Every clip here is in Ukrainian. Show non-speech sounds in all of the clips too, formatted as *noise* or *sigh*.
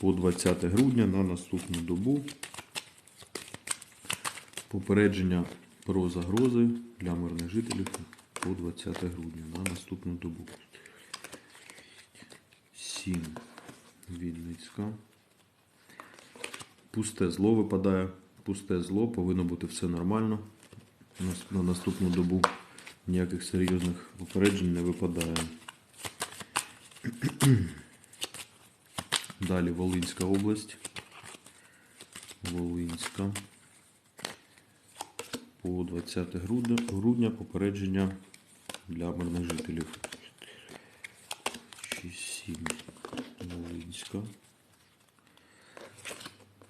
по 20 грудня на наступну добу. Попередження про загрози для мирних жителів по 20 грудня на наступну добу. 7. Вінницька. Пусте зло випадає. Пусте зло, повинно бути все нормально. На На наступну добу ніяких серйозних попереджень не випадає. Далі Волинська область. Волинська. По 20 грудня, попередження для мирних жителів. 6-7. Волинська.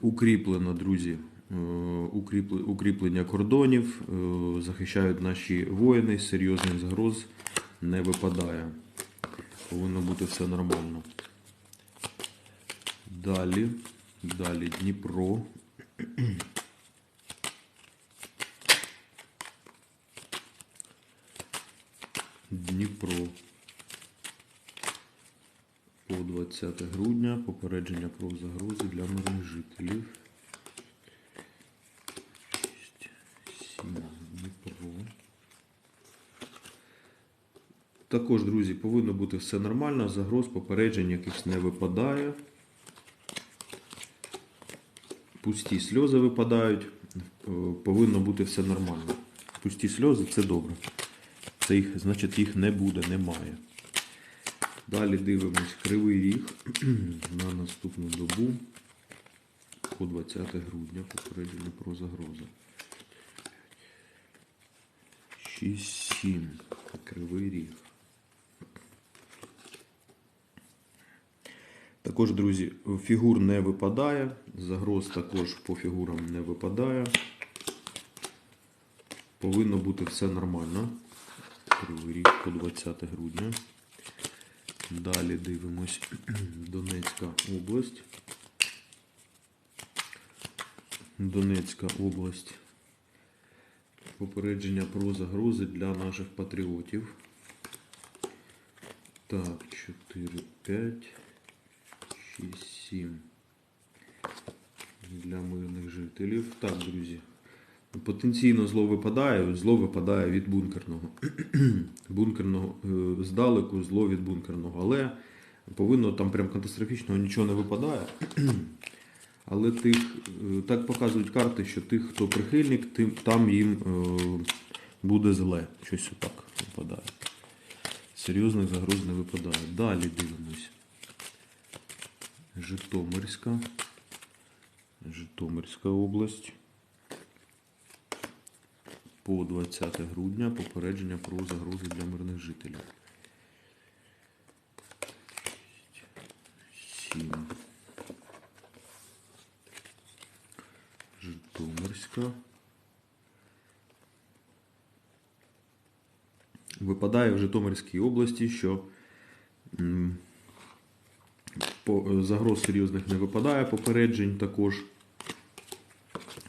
Укріплено, друзі. е, Укріплення кордонів. е, Захищають наші воїни. Серйозних загроз не випадає. Повинно бути все нормально. Далі. Далі Дніпро. Дніпро. По 20 грудня попередження про загрози для мирних жителів. 6, 7, Дніпро. Також, друзі, повинно бути все нормально, загроз, попереджень якихось не випадає. Пусті сльози випадають. Е, Повинно бути все нормально. Пусті сльози це добре. Це їх, значить, їх не буде, немає. Далі дивимось кривий ріг *clears throat* на наступну добу по 20 грудня попередження про загрози. 6-7. Кривий ріг. Також, друзі, фігур не випадає. Загроз також по фігурам не випадає. Повинно бути все нормально. Кривий ріг по 20 грудня. Далі дивимось *clears throat* Донецька область. Донецька область. Попередження про загрози для наших патріотів. Так, 4, 5, 6, 7. Для мирних жителів. Так, друзі. Потенційно зло випадає, зло випадає від бункерного. *clears throat* бункерного е, здалеку зло від бункерного. Але повинно там прям катастрофічного нічого не випадає. *clears throat* Але тих, е, так показують карти, що тих, хто прихильник, тим, там їм е, буде зле. Щось отак випадає. Серйозних загроз не випадає. Далі дивимось. Житомирська. Житомирська область. По 20 грудня попередження про загрози для мирних жителів. 7. Житомирська. Випадає в Житомирській області, що загроз серйозних не випадає, попереджень також.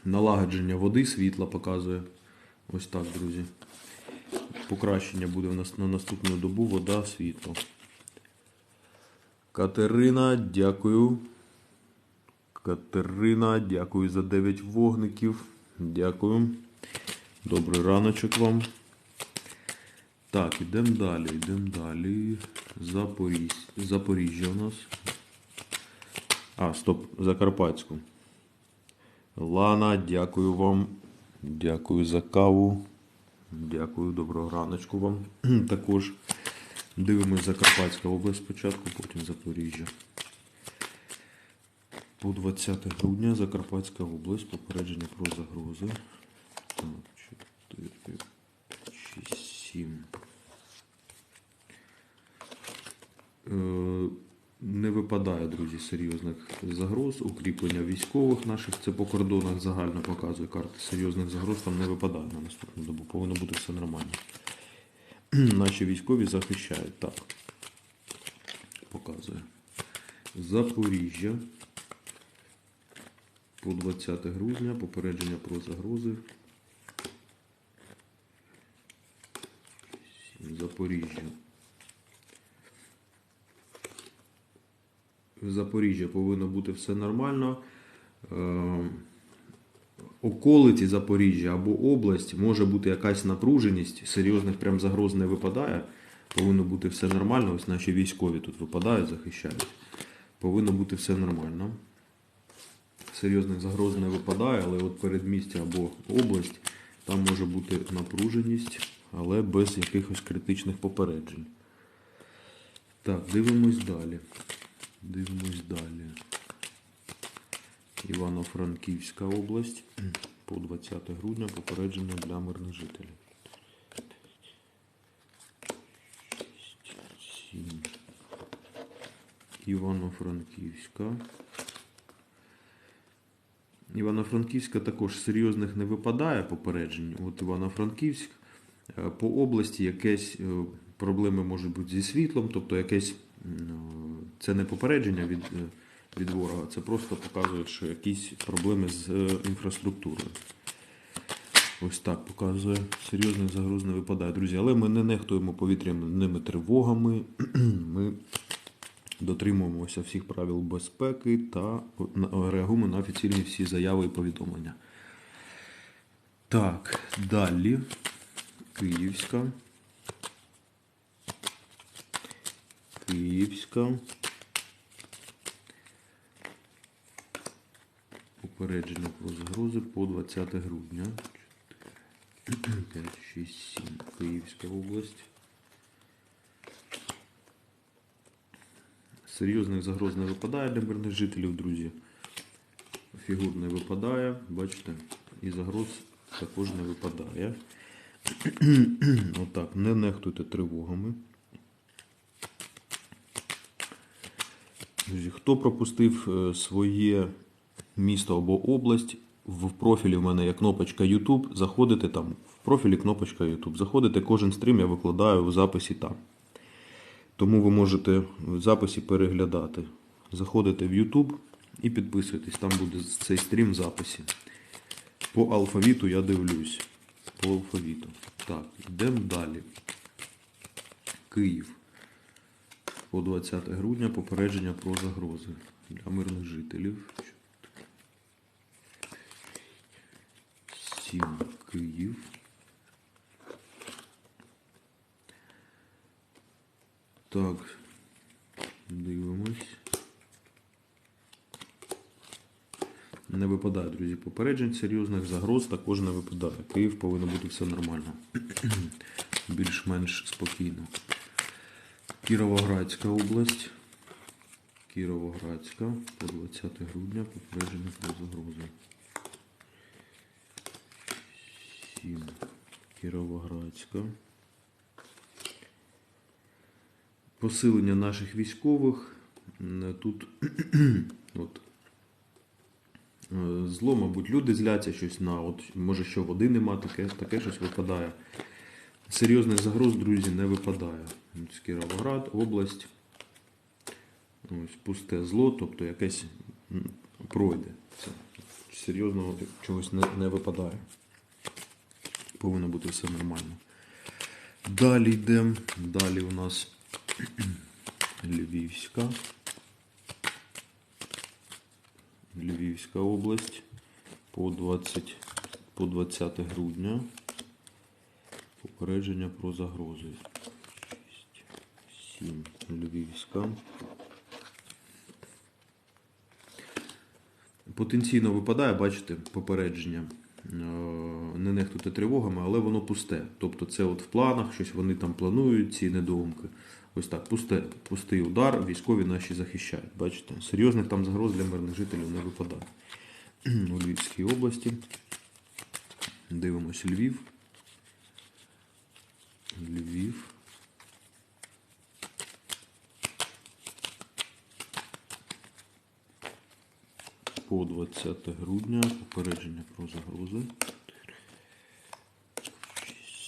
Налагодження води, світла показує. Ось так, друзі. Покращення буде в нас на наступну добу вода, світло. Катерина, дякую. Катерина, дякую за 9 вогників. Дякую. Добрий раночок вам. Так, ідемо далі, йдемо далі. Запоріжжя у нас. А, стоп, Закарпатську. Лана, дякую вам. Дякую за каву. Дякую, доброго раночку вам. *clears throat* Також дивимось Закарпатська область спочатку, потім Запоріжжя. По 20 грудня Закарпатська область. Попередження про загрози. Так, 4, 6, 7. Випадає, друзі, серйозних загроз. Укріплення військових наших, це по кордонах загально показує карти. Серйозних загроз там не випадає на наступну добу. Повинно бути все нормально. *clears throat* Наші військові захищають. Так. Показує. Запоріжжя. По 20 грудня. Попередження про загрози. Запоріжжя. Запоріжжя повинно бути все нормально. Е, околиці Запоріжжя або область може бути якась напруженість, серйозних прям загроз не випадає. Повинно бути все нормально. Ось наші військові тут випадають, захищають. Повинно бути все нормально. Серйозних загроз не випадає, але от передмістя або область, там може бути напруженість, але без якихось критичних попереджень. Так, дивимось далі. Дивимось далі. Івано-Франківська область *clears throat* по 20 грудня попередження для мирних жителів. Сім. Івано-Франківська. Івано-Франківська також серйозних не випадає попереджень. От Івано-Франківськ е, по області якесь е, проблеми можуть бути зі світлом, тобто якесь це не попередження від, е, від ворога, це просто показує, що якісь проблеми з е, інфраструктурою. Ось так показує. Серйозних загроз не випадає, друзі. Але ми не нехтуємо повітряними тривогами. *clears throat* Ми дотримуємося всіх правил безпеки та реагуємо на офіційні всі заяви і повідомлення. Так, далі. Київська. Київська. Попередження про загрози по 20 грудня. 5, 6, 7. Київська область. Серйозних загроз не випадає для мирних жителів, друзі. Фігур не випадає, бачите, і загроз також не випадає. *clears throat* Отак, не нехтуйте тривогами. Друзі, хто пропустив е, своє місто або область, в профілі в мене є кнопочка YouTube. Заходите там, в профілі кнопочка YouTube. Заходите, кожен стрім я викладаю в записі там. Тому ви можете в записі переглядати. Заходите в YouTube і підписуйтесь, там буде цей стрім в записі. По алфавіту я дивлюсь. По алфавіту. Так, йдемо далі. Київ. По 20 грудня попередження про загрози для мирних жителів. 7 Київ. Так, дивимось. Не випадає, друзі, попереджень серйозних загроз також не випадає. Київ повинно бути все нормально. *clears throat* Більш-менш спокійно. Кіровоградська область. Кіровоградська по 20 грудня попередження про загрози. 7. Кіровоградська. Посилення наших військових. Тут *clears throat* от, е, зло, мабуть, люди зляться щось на, от, може, що води нема, таке, таке щось випадає. Серйозних загроз, друзі, не випадає. Ось Кіровоград, область. Ось пусте зло, тобто якесь пройде. Це серйозного чогось не, не випадає. Повинно бути все нормально. Далі йдемо. Далі у нас *clears throat* Львівська. Львівська область по 20, по 20 грудня. Попередження про загрози. 6, 7. Львівська. Потенційно випадає, бачите, попередження. Е, Не нехтуйте тривогами, але воно пусте. Тобто це от в планах, щось вони там планують, ці недоумки. Ось так, пусте, пустий удар, військові наші захищають. Бачите, серйозних там загроз для мирних жителів не випадає. *clears throat* У Львівській області. Дивимось Львів. Львів. По 20 грудня попередження про загрози.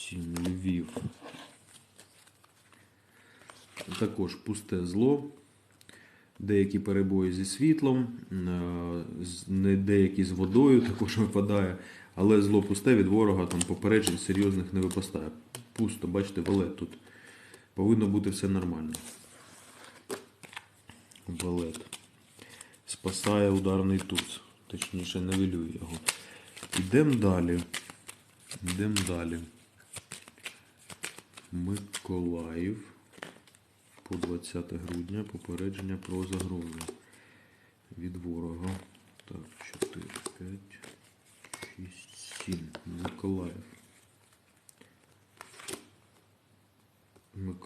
7 Львів. Також пусте зло. Деякі перебої зі світлом, е, деякі з водою також випадає, але зло пусте від ворога там попереджень серйозних не випастає. Пусто, бачите, валет тут. Повинно бути все нормально. Валет. спасає ударний туз. Точніше, нивелює його. Йдемо далі. Йдемо далі. Миколаїв. По 20 грудня попередження про загрозу від ворога. Так, 4, 5, 6, 7. Миколаїв.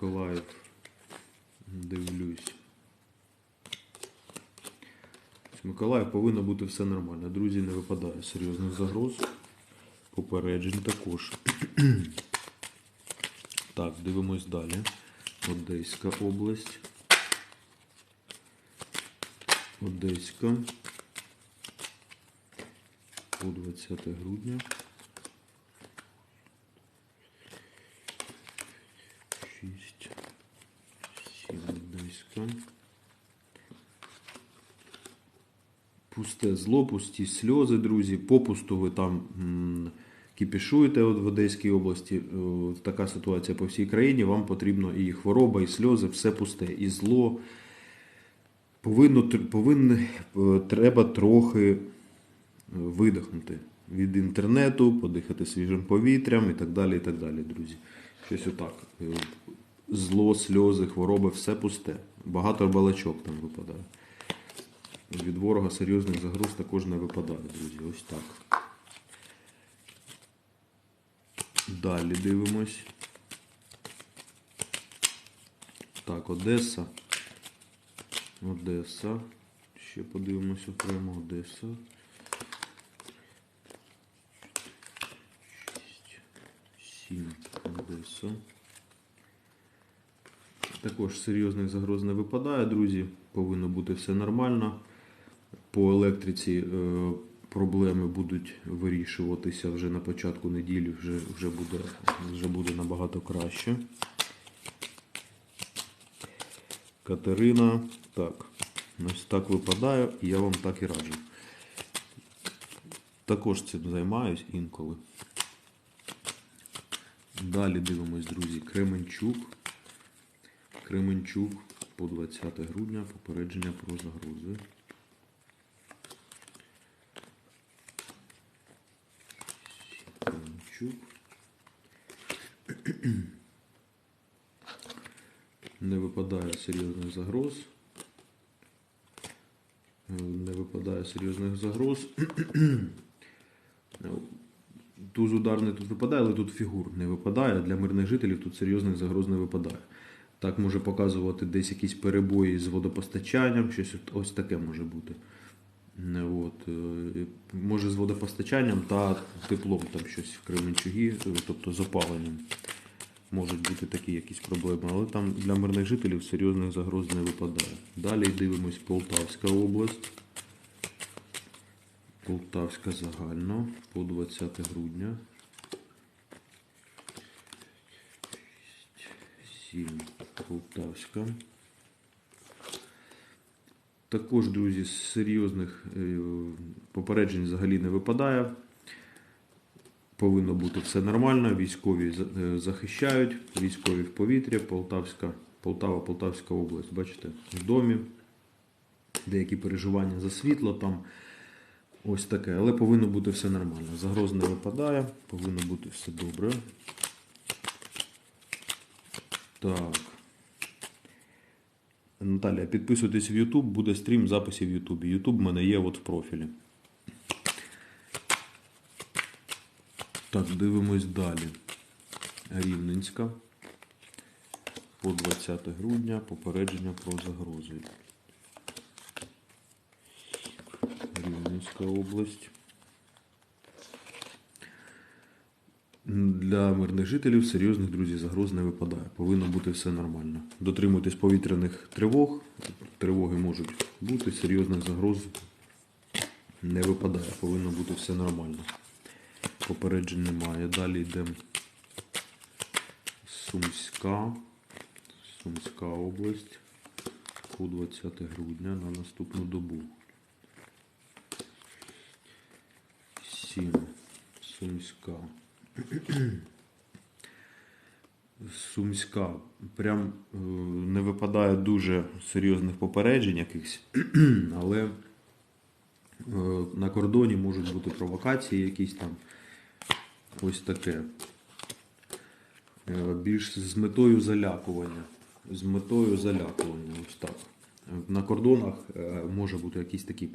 Миколаїв. Дивлюсь. Миколаїв повинно бути все нормально. Друзі, не випадає серйозних загроз. Попереджень також. *clears throat* Так, дивимось далі. Одеська область. Одеська. По 20 грудня. 6, 7 Одеська. Пусте зло, пусті сльози, друзі. Попусту ви там кіпішуєте от в Одеській області. Е, Така ситуація по всій країні. Вам потрібно і хвороба, і сльози, все пусте. І зло. Повинно, повинне, е, треба трохи е, видихнути від інтернету, подихати свіжим повітрям і так далі, і так далі, друзі. Щось отак. Зло, сльози, хвороби, все пусте. Багато балачок там випадає. Від ворога серйозних загроз також не випадає, друзі. Ось так. Далі дивимось. Так, Одеса. Одеса. Ще подивимось окремо Одеса. Сім. Одеса. Також серйозних загроз не випадає, друзі. Повинно бути все нормально. По електриці е, проблеми будуть вирішуватися вже на початку неділі, вже, вже, буде, вже буде набагато краще. Катерина. Так, ось так випадає, і я вам так і раджу. Також цим займаюсь інколи. Далі дивимось, друзі, Кременчук. Кременчук по 20 грудня попередження про загрози. Кременчук. Не випадає серйозних загроз. Не випадає серйозних загроз. Е, Туз ударний тут випадає, але тут фігур не випадає. Для мирних жителів тут серйозних загроз не випадає. Так може показувати десь якісь перебої з водопостачанням, щось ось таке може бути. Не, От, е, може з водопостачанням та теплом там щось в Кременчугі, е, тобто з опаленням. Можуть бути такі якісь проблеми, але там для мирних жителів серйозних загроз не випадає. Далі дивимось Полтавська область. Полтавська загально по 20 грудня. 7 Полтавська. Також, друзі, з серйозних е, попереджень взагалі не випадає. Повинно бути все нормально. Військові е, захищають, військові в повітрі, Полтавська, Полтава, Полтавська область, бачите, в домі. Деякі переживання за світло там. Ось таке, але повинно бути все нормально. Загроз не випадає, повинно бути все добре. Так. Наталя, підписуйтесь в YouTube, буде стрім записів в YouTube. YouTube в мене є от в профілі. Так, дивимось далі. Рівненська. По 20 грудня попередження про загрози. Рівненська область. Для мирних жителів серйозних друзі загроз не випадає. Повинно бути все нормально. Дотримуйтесь повітряних тривог. Тривоги можуть бути, серйозних загроз не випадає. Повинно бути все нормально. Попереджень немає. Далі йдемо Сумська. Сумська область. По 20 грудня на наступну добу. 7. Сумська. Сумська. Прям е, не випадає дуже серйозних попереджень якихось, *clears throat* але Е, На кордоні можуть бути провокації якісь там. Ось таке. Е, Більш з метою залякування. З метою залякування. Ось так. На кордонах може бути якісь такі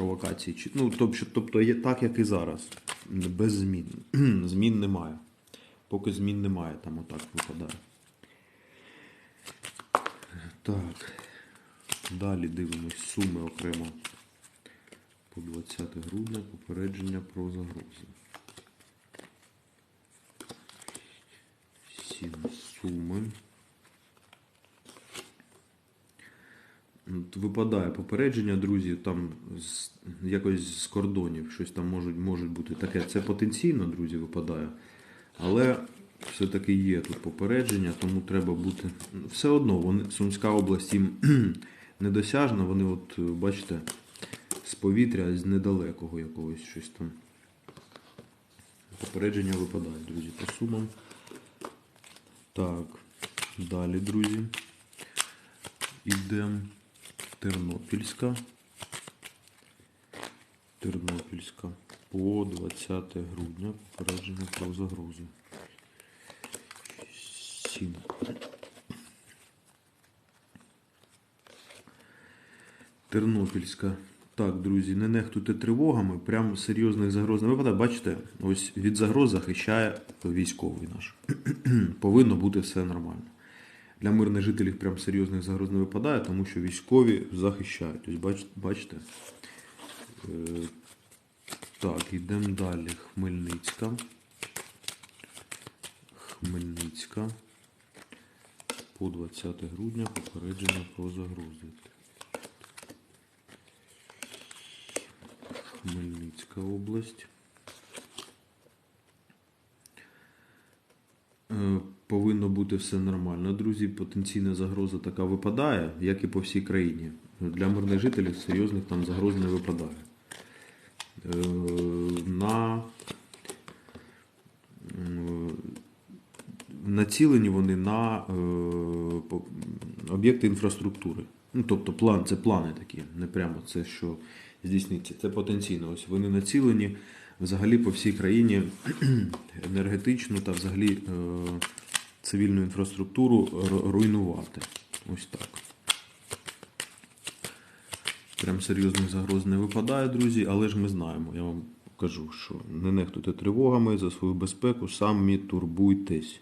провокації. Ну, тобто, є так, як і зараз. Без змін. *clears throat* Змін немає. Поки змін немає, там отак випадає. Так. Далі дивимось суми окремо. По 20 грудня попередження про загрози. Сім суми. Випадає попередження, друзі, там з, якось з кордонів щось там можуть, можуть бути таке. Це потенційно, друзі, випадає. Але все-таки є тут попередження, тому треба бути. Все одно, вони, Сумська область їм *clears throat* недосяжна, вони, от, бачите, з повітря, з недалекого якогось щось там. Попередження випадає, друзі, по сумам. Так, далі, друзі. Ідемо. Тернопільська. Тернопільська. По 20 грудня попередження про загрозу. 7. Тернопільська. Так, друзі, не нехтуйте тривогами. Прям серйозних загроз не випадає. Бачите, ось від загроз захищає військовий наш. *clears throat* Повинно бути все нормально. Для мирних жителів прям серйозних загроз не випадає, тому що військові захищають. Ось бач- бачите. Е, Так, йдемо далі. Хмельницька. Хмельницька. По 20 грудня попередження про загрози. Хмельницька область. Е, Повинно бути все нормально. Друзі, потенційна загроза така випадає, як і по всій країні. Для мирних жителів серйозних там загроз не випадає. Е, На націлені вони на е, об'єкти інфраструктури. Ну, тобто план, це плани такі, не прямо це, що здійсниться. Це потенційно. Ось вони націлені взагалі по всій країні *clears throat* енергетичну та взагалі е, цивільну інфраструктуру руйнувати. Ось так. Прям серйозних загроз не випадає, друзі, але ж ми знаємо, я вам кажу, що не нехтуйте тривогами за свою безпеку, самі турбуйтесь.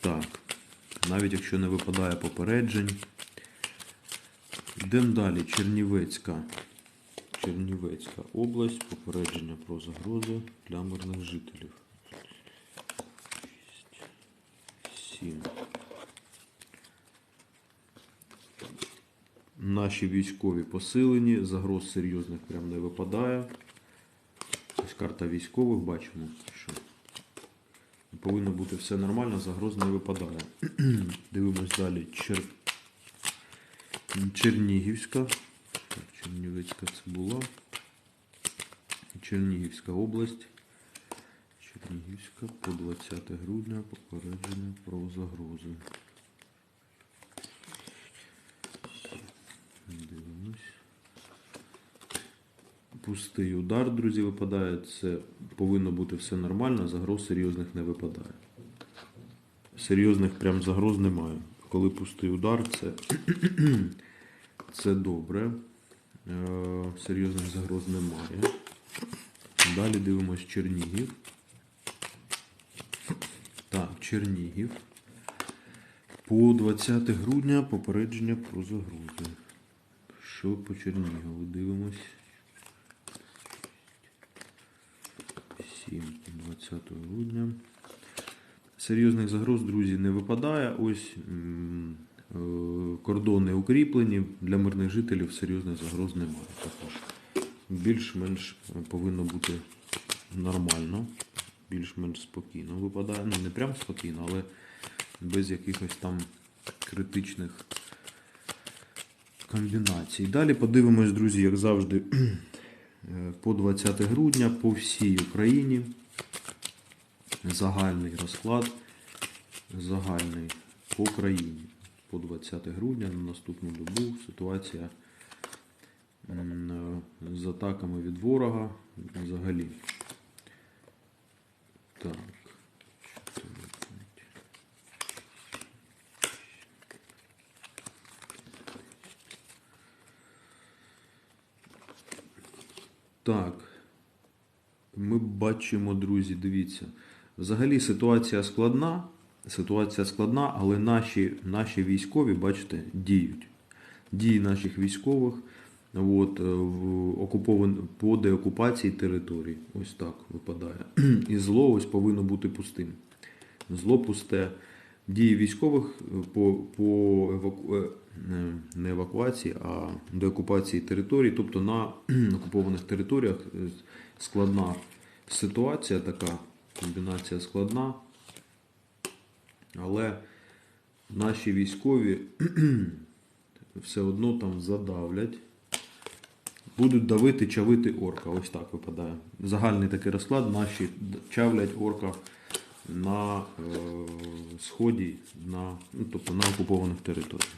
Так, навіть якщо не випадає попереджень. Йдемо далі. Чернівецька. Чернівецька область. Попередження про загрози для мирних жителів. 7. Наші військові посилені, загроз серйозних прям не випадає. Ось карта військових бачимо, що повинно бути все нормально, загроз не випадає. *clears throat* Дивимось далі. Чер... Чернігівська. Так, Чернівецька це була. Чернігівська область. Чернігівська по 20 грудня попередження про загрози. Дивимось. Пустий удар, друзі, випадає. Це повинно бути все нормально, загроз серйозних не випадає. Серйозних прям загроз немає. Коли пустий удар, це, *clears throat* це добре. Е, Серйозних загроз немає. Далі дивимось Чернігів. Чернігів. По 20 грудня попередження про загрози. Що по Чернігову дивимось? 7 20 грудня. Серйозних загроз, друзі, не випадає. Ось е, кордони укріплені. Для мирних жителів серйозних загроз немає. Також більш-менш повинно бути нормально, більш-менш спокійно випадає. Ну, не прям спокійно, але без якихось там критичних комбінацій. Далі подивимось, друзі, як завжди, *clears throat* по 20 грудня по всій Україні. Загальний розклад. Загальний по Україні. По 20 грудня на наступну добу ситуація з атаками від ворога взагалі. Так. Так. Ми бачимо, друзі, дивіться. Взагалі ситуація складна. Ситуація складна, але наші, наші військові, бачите, діють. Дії наших військових от, е, в окупован... по деокупації територій. Ось так випадає. *clears throat* І зло ось повинно бути пустим. Зло пусте. Дії військових е, по, по еваку... е, не евакуації, а деокупації територій, тобто на *clears throat* окупованих територіях складна ситуація така, комбінація складна. Але наші військові *clears throat* все одно там задавлять. Будуть давити, чавити орка. Ось так випадає. Загальний такий розклад. Наші чавлять орка на е, сході, на, ну, тобто на окупованих територіях.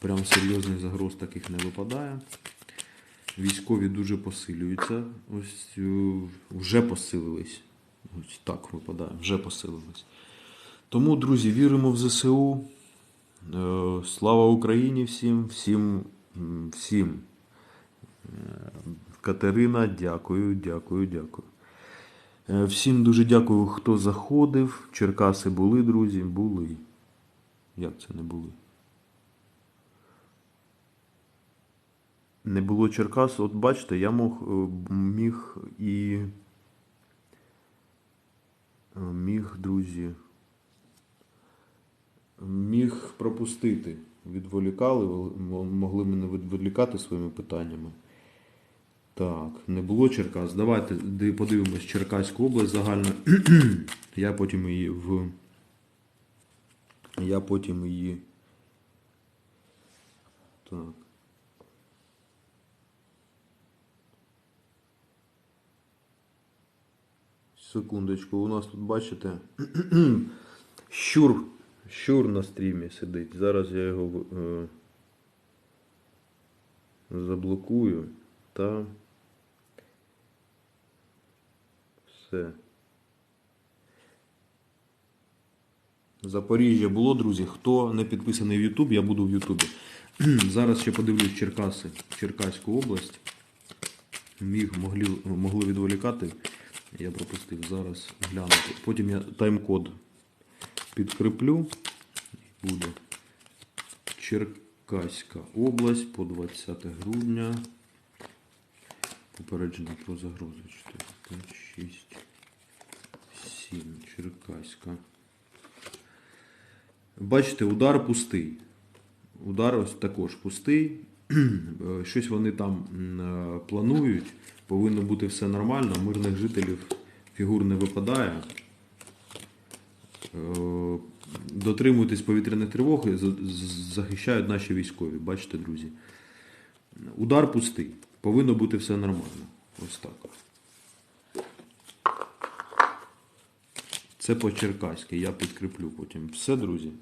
Прям серйозних загроз таких не випадає. Військові дуже посилюються. Ось е, вже посилились. Ось так випадає, вже посилились. Тому, друзі, віримо в ЗСУ. Е, Слава Україні всім, всім, всім. Катерина, дякую, дякую, дякую. Е, Всім дуже дякую, хто заходив. Черкаси були, друзі, були. Як це не були? Не було Черкас, от бачите, я мог, е, міг і. е, Міг, друзі. Міг пропустити. Відволікали, могли мене відволікати своїми питаннями. Так, не було Черкас. Давайте подивимось Черкаську область загально. Я потім її в. Я потім її. Так. Секундочку, у нас тут бачите. Щур. Щур на стрімі сидить. Зараз я його е, заблокую та Запоріжжя було, друзі. Хто не підписаний в YouTube, я буду в Ютубі. *clears throat* Зараз ще подивлюсь Черкаси, Черкаську область. Міг, могли, могли відволікати. Я пропустив. Зараз глянути. Потім я тайм-код підкріплю. Буде Черкаська область по 20 грудня. Попередження про загрозу 4, 5, 6, 7. Черкаська. Бачите, удар пустий. Удар ось також пустий. *clears throat* Щось вони там е, планують. Повинно бути все нормально. Мирних жителів фігур не випадає. Е, Дотримуйтесь повітряних тривог і захищають наші військові. Бачите, друзі. Удар пустий. Повинно бути все нормально. Ось так. Це по-черкаськи, я підкріплю потім. Все, друзі.